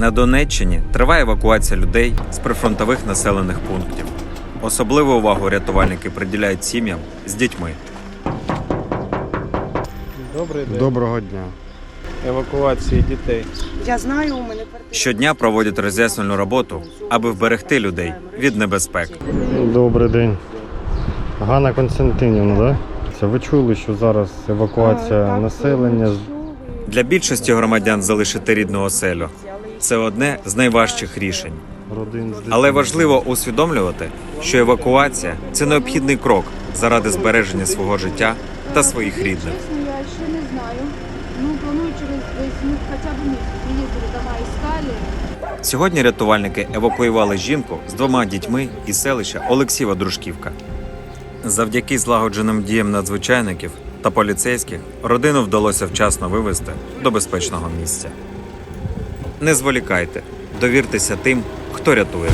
На Донеччині триває евакуація людей з прифронтових населених пунктів. Особливу увагу рятувальники приділяють сім'ям з дітьми. Добрий день. Доброго дня. Евакуації дітей. Я знаю, у мене. Щодня проводять роз'яснювальну роботу, аби вберегти людей від небезпек. Добрий день. Ганна Константинівна, да? Це ви чули, що зараз евакуація Так, населення. Для більшості громадян залишити рідну оселю це одне з найважчих рішень. родин з. Але важливо усвідомлювати, що евакуація це необхідний крок заради збереження свого життя та своїх рідних. Чесно, я ще не знаю. Ну, планую через десь ну, хоча б місяць. Приїздили дома іскалі. Сьогодні рятувальники евакуювали жінку з двома дітьми із селища Олексіва Дружківка. Завдяки злагодженим діям надзвичайників та поліцейських родину вдалося вчасно вивезти до безпечного місця. Не зволікайте, довіртеся тим, хто рятує.